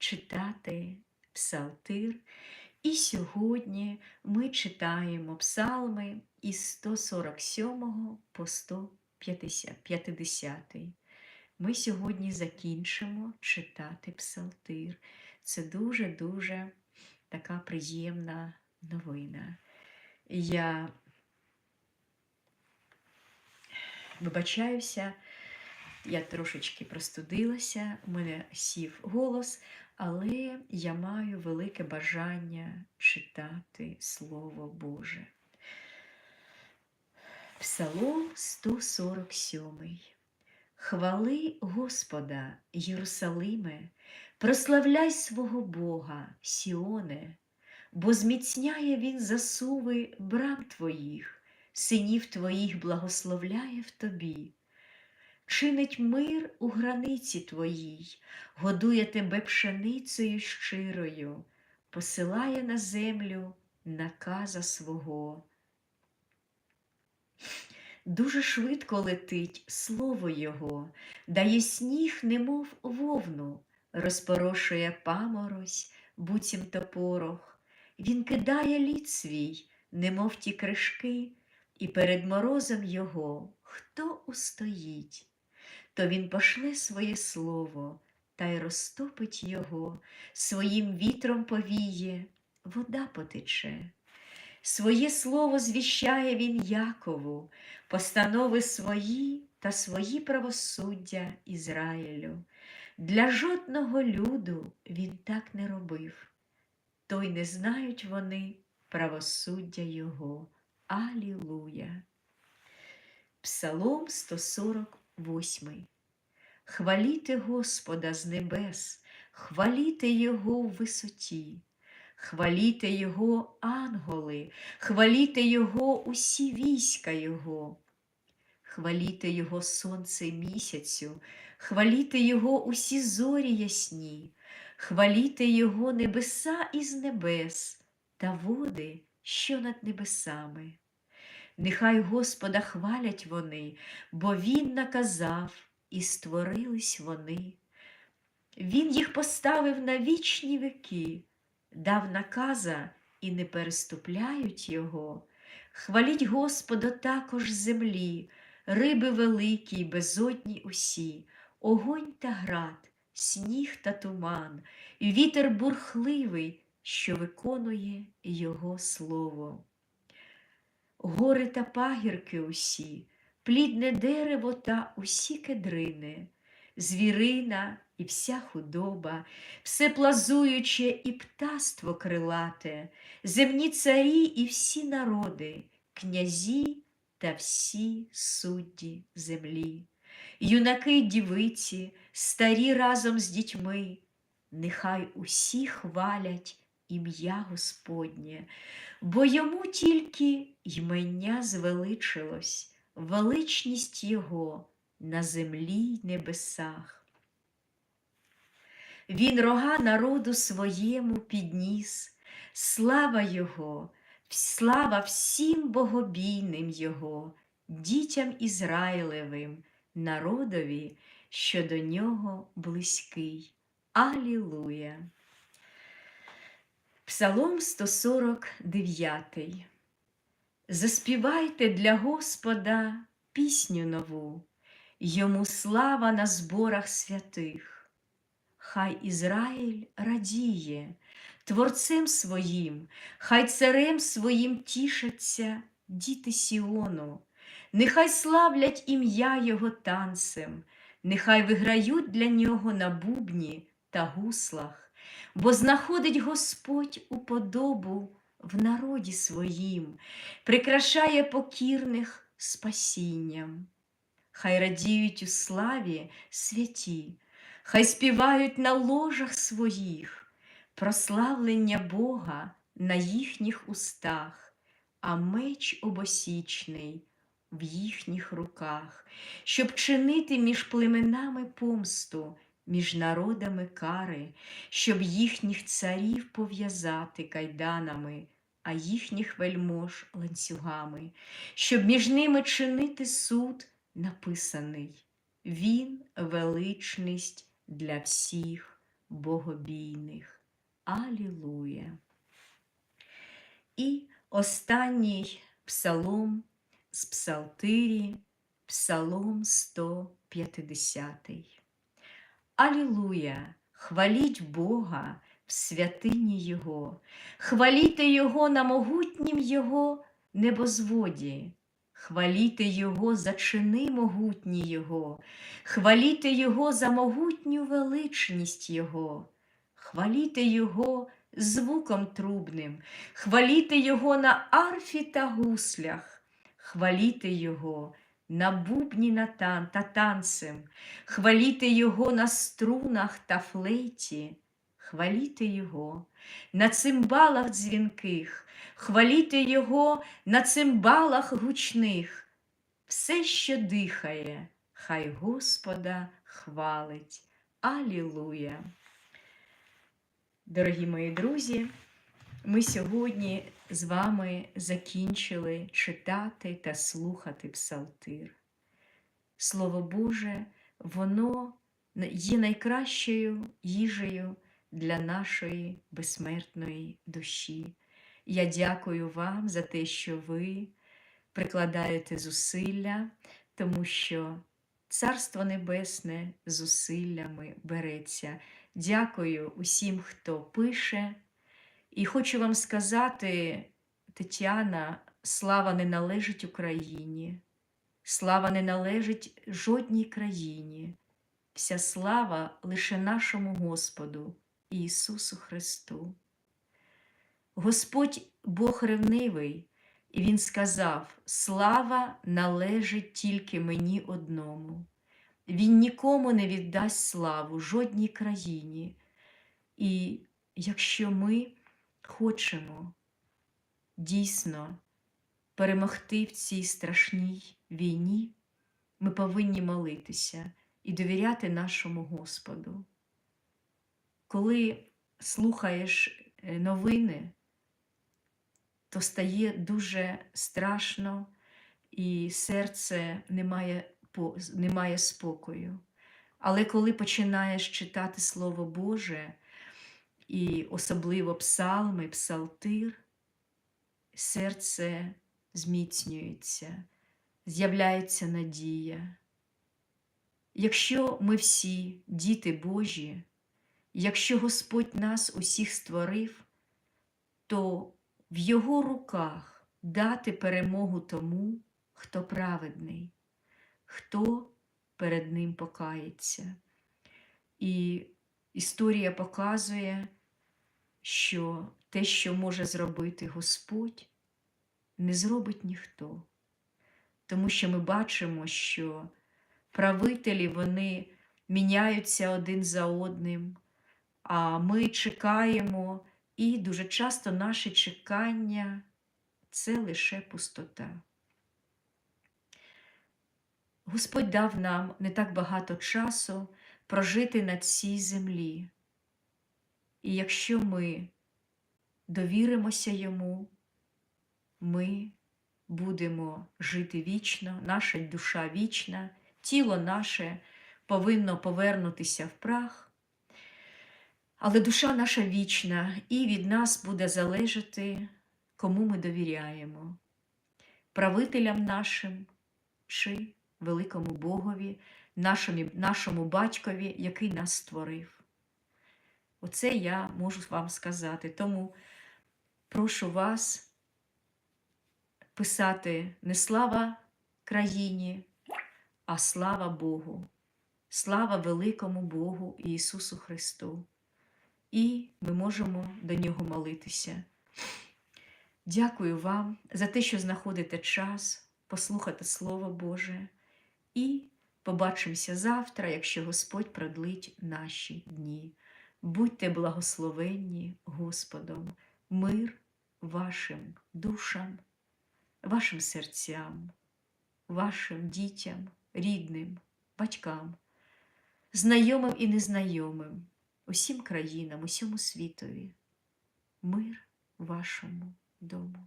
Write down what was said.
читати псалтир. І сьогодні ми читаємо псалми із 147 по 150. Ми сьогодні закінчимо читати псалтир. Це дуже-дуже така приємна новина. Я вибачаюся, я трошечки простудилася, у мене сів голос, але я маю велике бажання читати Слово Боже. Псалом 147. Хвали Господа, Єрусалиме, прославляй свого Бога, Сіоне, бо зміцняє Він засуви брам твоїх, синів твоїх благословляє в тобі, чинить мир у границі твоїй, годує тебе пшеницею щирою, посилає на землю наказа свого. Дуже швидко летить слово Його, дає сніг, немов вовну, розпорошує паморозь, буцімто порох. Він кидає лід свій, немов ті кришки, і перед морозом його хто устоїть, то він пошле своє слово та й розтопить його, своїм вітром повіє, вода потече. Своє слово звіщає він Якову, постанови свої та свої правосуддя Ізраїлю. Для жодного люду він так не робив, то й не знають вони правосуддя Його. Алілуя. Псалом 148. Хваліте Господа з небес, хваліте Його в висоті. Хваліте Його, анголи, хваліте Його усі війська Його, хваліте Його сонце місяцю, хваліте Його усі зорі ясні, хваліте Його небеса із небес та води, що над небесами. Нехай Господа хвалять вони, бо Він наказав, і створились вони. Він їх поставив на вічні віки дав наказа і не переступляють його. Хваліть Господа також землі, риби великі, й безодні усі, огонь та град, сніг та туман, і вітер бурхливий, що виконує Його слово. Гори та пагірки усі, плідне дерево та усі кедрини, звірина і вся худоба, все плазуюче і птаство крилате, земні царі і всі народи, князі та всі судді землі, юнаки й дівиці, старі разом з дітьми, нехай усі хвалять ім'я Господнє, бо йому тільки ймення звеличилось, величність Його на землі й небесах. Він рога народу своєму підніс, слава Його, слава всім богобійним Його, дітям Ізраїлевим, народові, що до нього близький. Алілуя. Псалом 149. Заспівайте для Господа пісню нову, йому слава на зборах святих. Хай Ізраїль радіє, Творцем своїм, хай царем своїм тішаться діти Сіону, нехай славлять ім'я Його танцем, нехай виграють для нього на бубні та гуслах, бо знаходить Господь уподобу в народі своїм, прикрашає покірних спасінням. Хай радіють у славі святі хай співають на ложах своїх прославлення Бога на їхніх устах, а меч обосічний в їхніх руках, щоб чинити між племенами помсту, між народами кари, щоб їхніх царів пов'язати кайданами. А їхніх вельмож ланцюгами, щоб між ними чинити суд написаний. Він величність для всіх богобійних. Алілуя! І останній псалом з псалтирі, псалом 150. Алілуя! Хваліть Бога в святині Його, хваліте Його на могутнім Його небозводі, хваліте Його за чини могутні Його, хваліте Його за могутню величність Його, хваліте Його звуком трубним, хваліте Його на арфі та гуслях, хваліте Його на бубні на тан та танцем, хваліте Його на струнах та флейті, хваліте Його на цимбалах дзвінких, хваліте Його на цимбалах гучних. Все, що дихає, хай Господа хвалить. Алілуя! Дорогі мої друзі, ми сьогодні з вами закінчили читати та слухати псалтир. Слово Боже, воно є найкращою їжею для нашої безсмертної душі. Я дякую вам за те, що ви прикладаєте зусилля, тому що Царство Небесне зусиллями береться. Дякую усім, хто пише. І хочу вам сказати, Тетяна, слава не належить Україні, слава не належить жодній країні. Вся слава лише нашому Господу Ісусу Христу. Господь Бог ревнивий, і Він сказав: Слава належить тільки мені одному. Він нікому не віддасть славу жодній країні. І якщо ми хочемо дійсно перемогти в цій страшній війні, ми повинні молитися і довіряти нашому Господу. Коли слухаєш е, новини, то стає дуже страшно, і серце не має, не має спокою. Але коли починаєш читати Слово Боже, і особливо псалми, псалтир, серце зміцнюється, з'являється надія. Якщо ми всі діти Божі, якщо Господь нас усіх створив, то в Його руках дати перемогу тому, хто праведний, хто перед Ним покається. І історія показує, що те, що може зробити Господь, не зробить ніхто. Тому що ми бачимо, що правителі вони міняються один за одним, а ми чекаємо, і дуже часто наше чекання це лише пустота. Господь дав нам не так багато часу прожити на цій землі. І якщо ми довіримося йому, ми будемо жити вічно, наша душа вічна, тіло наше повинно повернутися в прах, але душа наша вічна, і від нас буде залежати, кому ми довіряємо, правителям нашим чи великому Богові, нашому, нашому батькові, який нас створив. Оце я можу вам сказати. Тому прошу вас писати не слава країні, а слава Богу, слава великому Богу Ісусу Христу. І ми можемо до Нього молитися. Дякую вам за те, що знаходите час послухати Слово Боже. І побачимося завтра, якщо Господь продлить наші дні. Будьте благословенні Господом, мир вашим душам, вашим серцям, вашим дітям, рідним, батькам, знайомим і незнайомим, усім країнам, усьому світові. Мир вашому дому.